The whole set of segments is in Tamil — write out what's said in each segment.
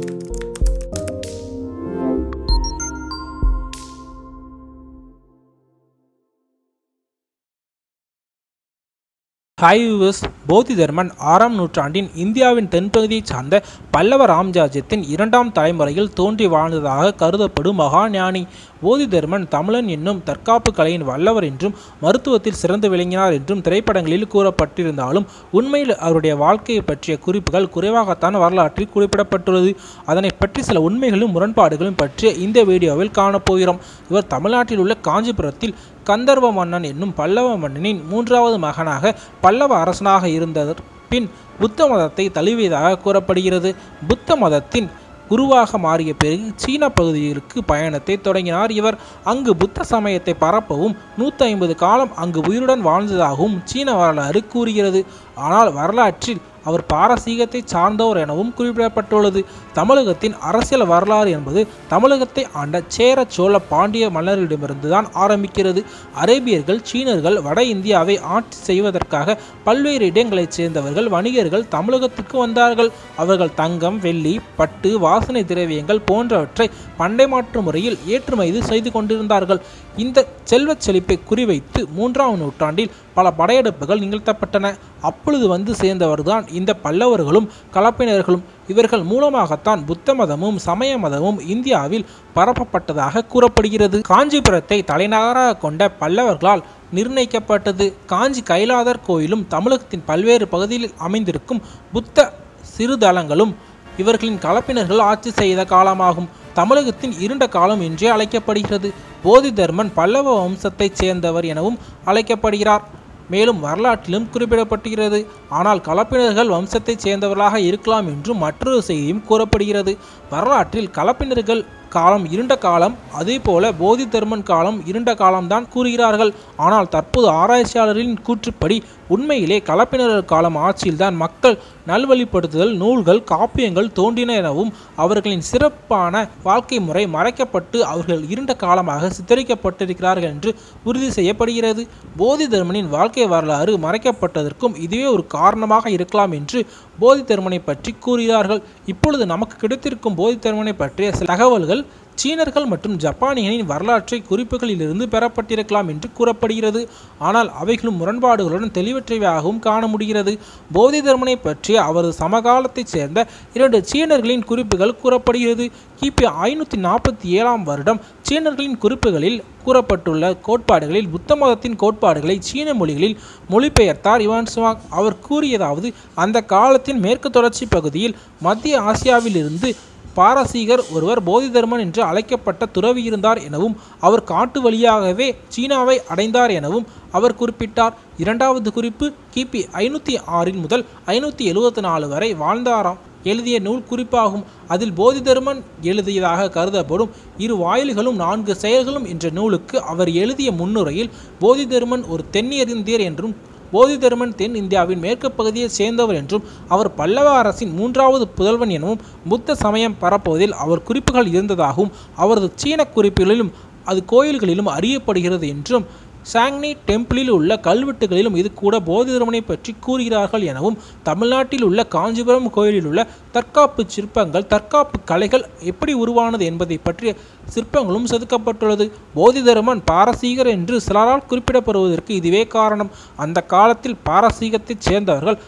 Thank you. Hi viewers Bodhidharman ஆறாம் நூற்றாண்டின் இந்தியாவின் தென்பகுதியைச் சார்ந்த பல்லவ ராம்ராஜ்யத்தின் இரண்டாம் தலைமுறையில் தோன்றி வாழ்ந்ததாக கருதப்படும் மகாஞானி போதிதர்மன் தமிழன் என்னும் தற்காப்பு கலையின் வல்லவர் என்றும் மருத்துவத்தில் சிறந்து விளங்கினார் என்றும் திரைப்படங்களில் கூறப்பட்டிருந்தாலும் உண்மையில் அவருடைய வாழ்க்கையை பற்றிய குறிப்புகள் குறைவாகத்தான் வரலாற்றில் குறிப்பிடப்பட்டுள்ளது. அதனை பற்றி சில உண்மைகளும் முரண்பாடுகளும் பற்றிய இந்த வீடியோவில் காணப்போகிறோம். இவர் தமிழ்நாட்டில் உள்ள காஞ்சிபுரத்தில் கந்தர்வ மன்னன் என்னும் பல்லவ மன்னனின் மூன்றாவது மகனாக பல்லவ அரசனாக இருந்ததர் பின் புத்த மதத்தை தழுவியதாக கூறப்படுகிறது. புத்த மதத்தின் குருவாக மாறிய பிறகு சீன பகுதிகளுக்கு பயணத்தை தொடங்கினார் இவர். அங்கு புத்த சமயத்தை பரப்பவும் நூற்றி ஐம்பது காலம் அங்கு உயிருடன் வாழ்ந்ததாகவும் சீன வரலாறு கூறுகிறது. ஆனால் வரலாற்றில் அவர் பாரசீகத்தை சார்ந்தவர் எனவும் குறிப்பிடப்பட்டுள்ளது. தமிழகத்தின் அரசியல் வரலாறு என்பது தமிழகத்தை ஆண்ட சேர சோழ பாண்டிய மன்னர்களிடமிருந்து தான் ஆரம்பிக்கிறது. அரேபியர்கள் சீனர்கள் வட இந்தியாவை ஆட்சி செய்வதற்காக பல்வேறு இடங்களைச் சேர்ந்தவர்கள் வணிகர்கள் தமிழகத்துக்கு வந்தார்கள். அவர்கள் தங்கம் வெள்ளி பட்டு வாசனை திரவியங்கள் போன்றவற்றை பண்டை மாற்று முறையில் ஏற்றுமதி செய்து கொண்டிருந்தார்கள். இந்த செல்வச் செழிப்பை குறிவைத்து மூன்றாம் நூற்றாண்டில் பல படையெடுப்புகள் நிகழ்த்தப்பட்டன. அப்பொழுது வந்து சேர்ந்தவர்தான் இந்த பல்லவர்களும் கலப்பினர்களும். இவர்கள் மூலமாகத்தான் புத்த மதமும் சமய மதமும் இந்தியாவில் பரப்பப்பட்டதாக கூறப்படுகிறது. காஞ்சிபுரத்தை தலைநகராக கொண்ட பல்லவர்களால் நிர்ணயிக்கப்பட்டது. காஞ்சி கைலாதர் கோயிலும் தமிழகத்தின் பல்வேறு பகுதிகளில் அமைந்திருக்கும் புத்த சிறுதலங்களும் இவர்களின் கலப்பினர்கள் ஆட்சி செய்த காலமாகும். தமிழகத்தின் இருண்ட காலம் என்றே அழைக்கப்படுகிறது. போதிதர்மன் பல்லவ வம்சத்தைச் சேர்ந்தவர் எனவும் அழைக்கப்படுகிறார். மேலும் வரலாற்றிலும் குறிப்பிடப்படுகிறது ஆனால் கலப்பினர்கள் வம்சத்தைச் சேர்ந்தவர்களாக இருக்கலாம் என்றும் மற்றொரு செய்தியும் கூறப்படுகிறது. வரலாற்றில் கலப்பினர்கள் காலம் இருண்ட காலம் அதே போல போதிதர்மன் காலம் இருண்ட காலம்தான் கூறுகிறார்கள். ஆனால் தற்போது ஆராய்ச்சியாளர்களின் கூற்றுப்படி உண்மையிலே கலப்பினர் காலம் ஆட்சியில்தான் மக்கள் நல்வழிப்படுத்துதல் நூல்கள் காப்பியங்கள் தோன்றின எனவும் அவர்களின் சிறப்பான வாழ்க்கை முறை மறைக்கப்பட்டு அவர்கள் இருண்ட காலமாக சித்தரிக்கப்பட்டிருக்கிறார்கள் என்று உறுதி செய்யப்படுகிறது. போதி தர்மனின் வாழ்க்கை வரலாறு மறைக்கப்பட்டதற்கும் இதுவே ஒரு காரணமாக இருக்கலாம் என்று போதிதர்மனை பற்றி கூறுகிறார்கள். இப்பொழுது நமக்கு கிடைத்திருக்கும் போதிதர்மனை பற்றிய சில தகவல்கள் சீனர்கள் மற்றும் ஜப்பானியனின் வரலாற்றை குறிப்புகளிலிருந்து பெறப்பட்டிருக்கலாம் என்று கூறப்படுகிறது. ஆனால் அவைகளும் முரண்பாடுகளுடன் தெளிவற்றவையாகவும் காண முடிகிறது. போதி தர்மனை பற்றிய அவரது சமகாலத்தைச் சேர்ந்த இரண்டு சீனர்களின் குறிப்புகள் கூறப்படுகிறது. கிபி ஐநூற்றி நாற்பத்தி ஏழாம் வருடம் சீனர்களின் குறிப்புகளில் கூறப்பட்டுள்ள கோட்பாடுகளில் புத்த மதத்தின் கோட்பாடுகளை சீன மொழிகளில் மொழிபெயர்த்தார் இவான் சுவாங். அவர் கூறியதாவது அந்த காலத்தின் மேற்கு தொடர்ச்சி பகுதியில் மத்திய ஆசியாவிலிருந்து பாரசீகர் ஒருவர் போதிதர்மன் என்று அழைக்கப்பட்ட துறவி இருந்தார் எனவும் அவர் காட்டு வழியாகவே சீனாவை அடைந்தார் எனவும் அவர் குறிப்பிட்டார். இரண்டாவது குறிப்பு கிபி ஐநூற்றி ஆறில் முதல் ஐநூற்றி எழுபத்தி நாலு வரை வாழ்ந்தாராம். எழுதிய நூல் குறிப்பாகும். அதில் போதிதர்மன் எழுதியதாக கருதப்படும் இரு வாயில்களும் நான்கு செயல்களும் என்ற நூலுக்கு அவர் எழுதிய முன்னுரையில் போதிதர்மன் ஒரு தென்னியறிந்தீர் என்றும் போதிதர்மன் தென் இந்தியாவின் மேற்கு பகுதியை சேர்ந்தவர் என்றும் அவர் பல்லவ அரசின் மூன்றாவது புதல்வன் எனவும் புத்த சமயம் பரப்புவதில் அவர் குறிப்புகள் இருந்ததாகவும் அவரது சீன குறிப்புகளிலும் அது கோயில்களிலும் அறியப்படுகிறது என்றும் சாங்னி டெம்பிளில் உள்ள கல்வெட்டுகளிலும் இது கூட போதிதர்மனை பற்றி கூறுகிறார்கள் எனவும் தமிழ்நாட்டில் உள்ள காஞ்சிபுரம் கோயிலில் உள்ள தற்காப்பு சிற்பங்கள் தற்காப்பு கலைகள் எப்படி உருவானது என்பதை பற்றிய சிற்பங்களும் செதுக்கப்பட்டுள்ளது. போதிதர்மன் பாரசீகர் என்று சிலரால் குறிப்பிடப்படுவதற்கு இதுவே காரணம். அந்த காலத்தில் பாரசீகத்தைச் சேர்ந்தவர்கள்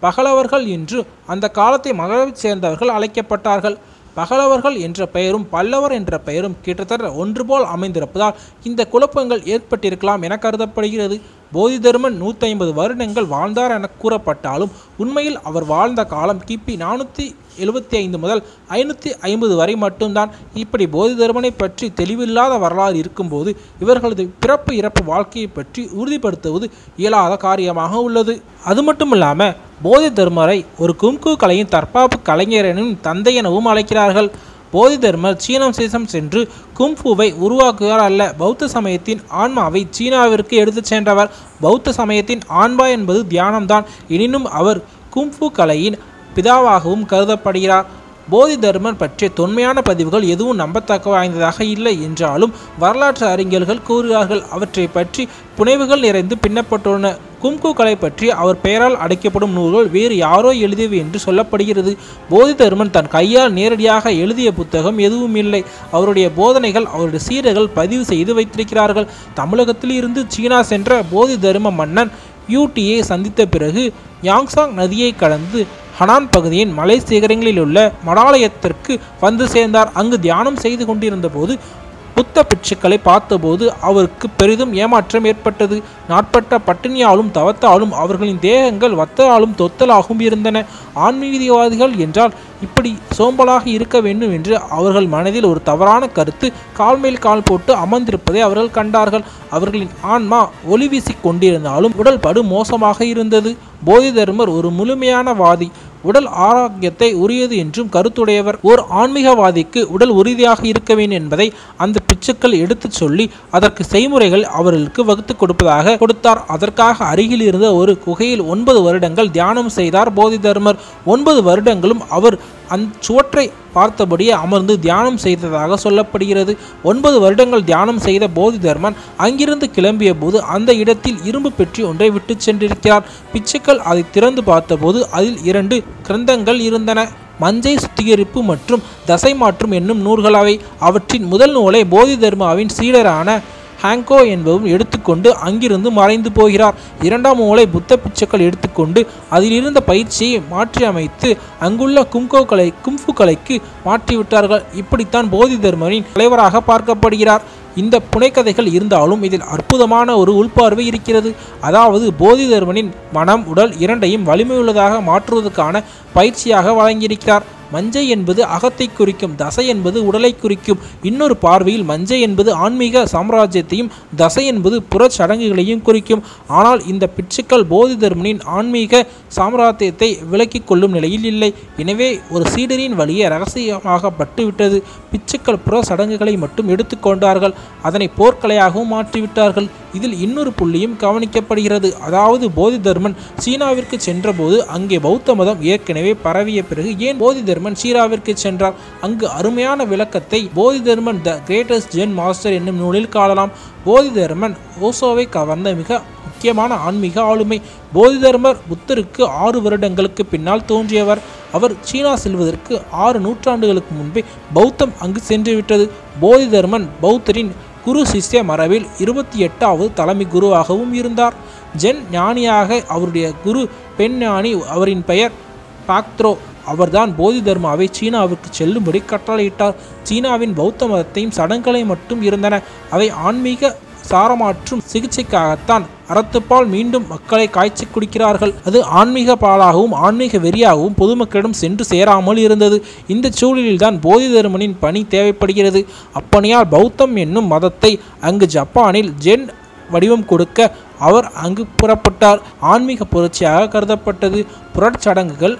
பகலவர்கள் என்று அந்த காலத்தை மகளவைச் சேர்ந்தவர்கள் அழைக்கப்பட்டார்கள். பகலவர்கள் என்ற பெயரும் பல்லவர் என்ற பெயரும் கிட்டத்தட்ட ஒன்றுபோல் அமைந்திருப்பதால் இந்த குழப்பங்கள் ஏற்பட்டிருக்கலாம் என கருதப்படுகிறது. போதிதர்மன் நூற்றி ஐம்பது வருடங்கள் வாழ்ந்தார் என கூறப்பட்டாலும் உண்மையில் அவர் வாழ்ந்த காலம் கிபி நானூற்றி எழுபத்தி ஐந்து முதல் ஐநூற்றி ஐம்பது வரை மட்டும்தான். இப்படி போதிதர்மனை பற்றி தெளிவில்லாத வரலாறு இருக்கும்போது இவர்களது பிறப்பு இறப்பு வாழ்க்கையை பற்றி உறுதிப்படுத்துவது இயலாத காரியமாக உள்ளது. அது மட்டும் இல்லாமல் போதி தர்மரை ஒரு கும்கு கலையின் தற்பாப்பு கலைஞர் எனும் தந்தை எனவும் அழைக்கிறார்கள். போதிதர்மர் சீனம் சேசம் சென்று கும்ஃபுவை உருவாக்குவார் அல்ல. பௌத்த சமயத்தின் ஆன்மாவை சீனாவிற்கு எடுத்துச் சென்றவர். பௌத்த சமயத்தின் ஆன்மா என்பது தியானம்தான். எனினும் அவர் கும்ஃபு கலையின் பிதாவாகவும் கருதப்படுகிறார். போதிதர்மர் பற்றிய தொன்மையான பதிவுகள் எதுவும் நம்பத்தக்க வாய்ந்ததாக இல்லை என்றாலும் வரலாற்று அறிஞர்கள் கூறுகிறார்கள். அவற்றை பற்றி புனைவுகள் நிறைந்து பின்னப்பட்டுள்ளன. கும்கு கலை பற்றி அவர் பெயரால் அடைக்கப்படும் நூல்கள் வேறு யாரோ எழுதியவை என்று சொல்லப்படுகிறது. போதிதர்மன் தன் கையால் நேரடியாக எழுதிய புத்தகம் எதுவும் இல்லை. அவருடைய போதனைகள் அவருடைய சீடர்கள் பதிவு செய்து வைத்திருக்கிறார்கள். தமிழகத்தில் இருந்து சீனா சென்ற போதி தர்ம மன்னன் யூடியை சந்தித்த பிறகு யாங்சாங் நதியை கடந்து ஹனான் பகுதியின் மலை சிகரங்களில் உள்ள மடாலயத்திற்கு வந்து சேர்ந்தார். அங்கு தியானம் செய்து கொண்டிருந்த போது புத்த பிட்சுக்களை பார்த்தபோது அவருக்கு பெரிதும் ஏமாற்றம் ஏற்பட்டது. நாட்பட்ட பட்டினியாலும் தவத்தாலும் அவர்களின் தேகங்கள் வத்தலாலும் தொத்தலாகவும் இருந்தன. ஆன்மீகவாதிகள் என்றால் இப்படி சோம்பலாக இருக்க வேண்டும் என்று அவர்கள் மனதில் ஒரு தவறான கருத்து கால் மேல் கால் போட்டு அமர்ந்திருப்பதை அவர்கள் கண்டார்கள். அவர்களின் ஆன்மா ஒளி வீசிக் கொண்டிருந்தாலும் உடல் படு மோசமாக இருந்தது. போதிதர்மர் ஒரு முழுமையான வாதி. உடல் ஆரோக்கியத்தை உரியது என்றும் கருத்துடையவர். ஓர் ஆன்மீகவாதிக்கு உடல் உறுதியாக இருக்க வேண்டும் என்பதை அந்த பிச்சுக்கள் எடுத்துச் சொல்லி அதற்கு செய்முறைகள் அவர்களுக்கு வகுத்து கொடுப்பதாக கொடுத்தார். அதற்காக அருகில் இருந்த ஒரு குகையில் ஒன்பது வருடங்கள் தியானம் செய்தார் போதிதர்மர் ஒன்பது வருடங்களும் அவர் அந்த சுவற்றை பார்த்தபடியே அமர்ந்து தியானம் செய்ததாக சொல்லப்படுகிறது. ஒன்பது வருடங்கள் தியானம் செய்த போதிதர்மன் அங்கிருந்து கிளம்பிய போது அந்த இடத்தில் இரும்பு பெற்றி ஒன்றை விட்டு சென்றிருக்கிறார். பிச்சுக்கள் அதை திறந்து பார்த்தபோது அதில் இரண்டு கிரந்தங்கள் இருந்தன. மஞ்சை சுத்திகரிப்பு மற்றும் தசை மாற்றும் என்னும் நூல்களாவை அவற்றின் முதல் நூலை போதிதர்மாவின் சீடரான ஹாங்கோ என்பவரும் எடுத்துக்கொண்டு அங்கிருந்து மறைந்து போகிறார். இரண்டாம் நூலை புத்த பிச்சைகள் எடுத்துக்கொண்டு அதிலிருந்த பயிற்சியை மாற்றி அமைத்து அங்குள்ள கும்கோ கலை கும்ஃபு கலைக்கு மாற்றிவிட்டார்கள். இப்படித்தான் போதி தர்மரின் தலைவராக பார்க்கப்படுகிறார். இந்த புனைக்கதைகள் இருந்தாலும் இதில் அற்புதமான ஒரு உள்பார்வை இருக்கிறது. அதாவது போதிதர்மனின் மனம் உடல் இரண்டையும் வலிமையுள்ளதாக மாற்றுவதற்கான பயிற்சியாக வழங்கியிருக்கிறார். மஞ்சை என்பது அகத்தை குறிக்கும் தசை என்பது உடலை குறிக்கும். இன்னொரு பார்வையில் மஞ்சை என்பது ஆன்மீக சாம்ராஜ்யத்தையும் தசை என்பது புறச் சடங்குகளையும் குறிக்கும். ஆனால் இந்த பிட்சுக்கள் போதிதர்மனின் ஆன்மீக சாம்ராஜ்யத்தை விலக்கிக் கொள்ளும் நிலையில் இல்லை. எனவே ஒரு சீடரின் வழியே ரகசியமாக பட்டுவிட்டது. பிச்சுக்கள் புற சடங்குகளை மட்டும் எடுத்துக்கொண்டார்கள் அதனை போர்க்கலையாகவும் மாற்றிவிட்டார்கள். இதில் இன்னொரு புள்ளியும் கவனிக்கப்படுகிறது. அதாவது போதிதர்மன் சீனாவிற்கு சென்றபோது அங்கே பௌத்த மதம் ஏற்கனவே பரவிய பிறகு ஏன் போதிதர்மன் சீனாவிற்கு சென்றார்? அங்கு அருமையான விளக்கத்தை Bodhidharman the greatest Zen master என்னும் நூலில் காணலாம். போதிதர்மன் ஓசோவை கவர்ந்த மிக முக்கியமான ஆன்மீக ஆளுமை. போதிதர்மர் புத்தருக்கு ஆறு வருடங்களுக்கு பின்னால் தோன்றியவர். அவர் சீனா செல்வதற்கு ஆறு நூற்றாண்டுகளுக்கு முன்பே பௌத்தம் அங்கு சென்றுவிட்டது. போதிதர்மன் பௌத்தரின் குரு சிஷ்ய மரபில் இருபத்தி எட்டாவது தலைமை குருவாகவும் இருந்தார். ஜென் ஞானியாக அவருடைய குரு பெண் ஞானி அவரின் பெயர் பாக்த்ரோ. அவர்தான் போதி தர்மாவை சீனாவுக்கு செல்லும்படி கட்டளையிட்டார். சீனாவின் பௌத்த மதத்தையும் சடங்குகளை மட்டும் இருந்தன. அவை ஆன்மீக சாரமாற்றும் சிகிச்சைக்காகத்தான் அறத்துப்பால் மீண்டும் மக்களை காய்ச்சி குடிக்கிறார்கள். அது ஆன்மீக பாலாகவும் ஆன்மீக வெறியாகவும் பொதுமக்களிடம் சென்று சேராமல் இருந்தது. இந்த சூழலில்தான் போதி தர்மனின் பணி தேவைப்படுகிறது. அப்பணியால் பௌத்தம் என்னும் மதத்தை அங்கு ஜப்பானில் ஜென் வடிவம் கொடுக்க அவர் அங்கு புறப்பட்டார். ஆன்மீக புரட்சியாக கருதப்பட்டது. புரட்சடங்குகள்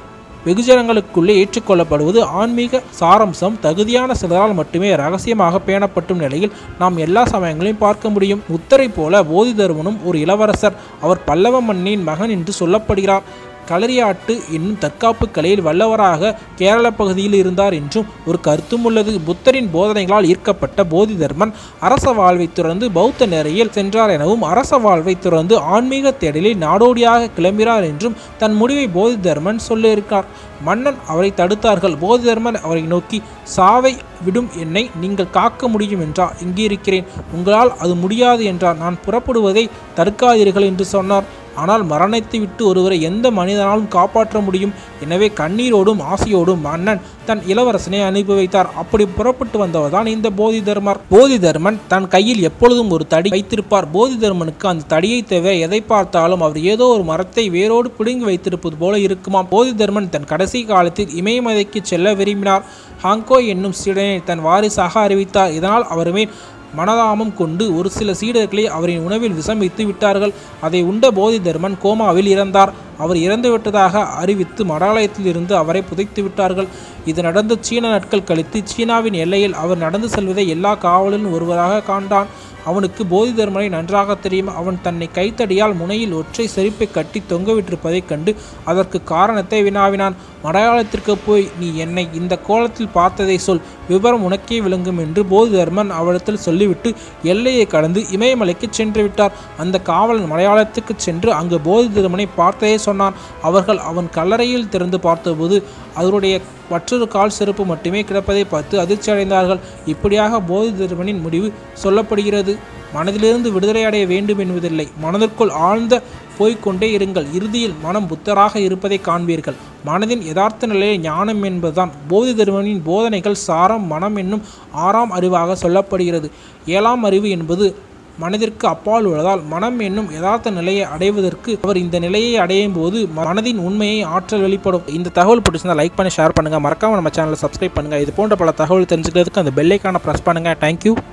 வெகுஜனங்களுக்குள்ளே ஏற்றுக்கொள்ளப்படுவது ஆன்மீக சாரம்சம் தகுதியான சிலரால் மட்டுமே ரகசியமாக பேணப்பட்டும் நிலையில் நாம் எல்லா சமயங்களையும் பார்க்க முடியும். முத்தரை போல போதிதர்மனும் ஒரு இளவரசர். அவர் பல்லவ மன்னியின் மகன் என்று சொல்லப்படுகிறார். களரியாட்டு என்னும் தற்காப்பு கலையில் வல்லவராக கேரள பகுதியில் இருந்தார் என்றும் ஒரு கருத்தும் உள்ளது. புத்தரின் போதனைகளால் ஈர்க்கப்பட்ட போதிதர்மன் அரச வாழ்வை துறந்து பௌத்த நெறியில் சென்றார் எனவும் அரச வாழ்வை துறந்து ஆன்மீக தேடலில் நாடோடியாக கிளம்பினார் என்றும் தன் முடிவை போதிதர்மன் சொல்லியிருக்கார். மன்னன் அவரை தடுத்தார்கள். போதிதர்மன் அவரை நோக்கி சாவை விடும் என்னை நீங்கள் காக்க முடியும் என்றார் இங்கே இருக்கிறேன். உங்களால் அது முடியாது என்றார் நான் புறப்படுவதை தடுக்காதீர்கள் என்று சொன்னார். ஆனால் மரணத்தை விட்டு ஒருவரை எந்த மனிதனாலும் காப்பாற்ற முடியும். எனவே கண்ணீரோடும் ஆசையோடும் மன்னன் தன் இளவரசனை அனுப்பி வைத்தார். அப்படி புறப்பட்டு வந்தவர் தான் இந்த போதி தர்மர் போதி தர்மன் தன் கையில் எப்பொழுதும் ஒரு தடி வைத்திருப்பார். போதி தர்மனுக்கு அந்த தடியை தவிர எதை பார்த்தாலும் அவர் ஏதோ ஒரு மரத்தை வேரோடு பிடுங்கி வைத்திருப்பது போல இருக்குமாம். போதி தர்மன் தன் கடைசி காலத்தில் இமயமலைக்கு செல்ல விரும்பினார். ஹாங்கோ என்னும் சீடனை தன் வாரிசாக அறிவித்தார். இதனால் அவர் மேல் மனதாமம் கொண்டு ஒரு சில சீடர்களை அவரின் உணவில் விஷம் விட்டார்கள். அதை உண்ட போதி தர்மன் கோமாவில் இறந்தார். அவர் இறந்துவிட்டதாக அறிவித்து மடாலயத்தில் இருந்து அவரை புதைத்து விட்டார்கள். இது நடந்த சீன நாட்கள் கழித்து சீனாவின் எல்லையில் அவர் நடந்து செல்வதை எல்லா காவலும் ஒருவராக காண்டான் அவனுக்கு போதி தர்மனை நன்றாக தெரியும். அவன் தன்னை கைத்தடியால் முனையில் ஒற்றை செருப்பை கட்டி தொங்கவிட்டிருப்பதைக் கண்டு அதற்கு காரணத்தை வினாவினான். மடையாளத்திற்கு போய் நீ என்னை இந்த கோலத்தில் பார்த்ததை சொல். விவரம் உனக்கே விளங்கும் என்று போதிதர்மன் அவரிடத்தில் சொல்லிவிட்டு எல்லையை கடந்து இமயமலைக்கு சென்று விட்டார். அந்த காவலன் மலையாளத்துக்கு சென்று அங்கு போதிதர்மனை பார்த்ததே சொன்னான். அவர்கள் அவன் கல்லறையில் திறந்து பார்த்தபோது அவருடைய மற்றொரு கால் செருப்பு மட்டுமே கிடப்பதை பார்த்து அதிர்ச்சி அடைந்தார்கள். இப்படியாக போதிதர்மனின் முடிவு சொல்லப்படுகிறது. மனதிலிருந்து விடுதலை அடைய வேண்டும் என்பதில்லை. மனதிற்குள் ஆழ்ந்த போய்க்கொண்டே இருங்கள். இறுதியில் மனம் புத்தராக இருப்பதை காண்பீர்கள். மனதின் யதார்த்த நிலையை ஞானம் என்பதுதான். போதி தருமனின் போதனைகள் சாரம் மனம் என்னும் ஆறாம் அறிவாக சொல்லப்படுகிறது. ஏழாம் அறிவு என்பது மனதிற்கு அப்பால் உள்ளதால் மனம் என்னும் யதார்த்த நிலையை அடைவதற்கு அவர் இந்த நிலையை அடையும் போது மனதின் உண்மையை ஆற்றல் வெளிப்படும். இந்த தகவல் பிடிச்சிருந்தால் லைக் பண்ணி ஷேர் பண்ணுங்கள் மறக்காம நம்ம சேனலை சப்ஸ்கிரைப் பண்ணுங்க. இது போன்ற பல தகவல் தெரிஞ்சுக்கிறதுக்கு அந்த பெல்லைக்கான ப்ரெஸ் பண்ணுங்கள் தேங்க்யூ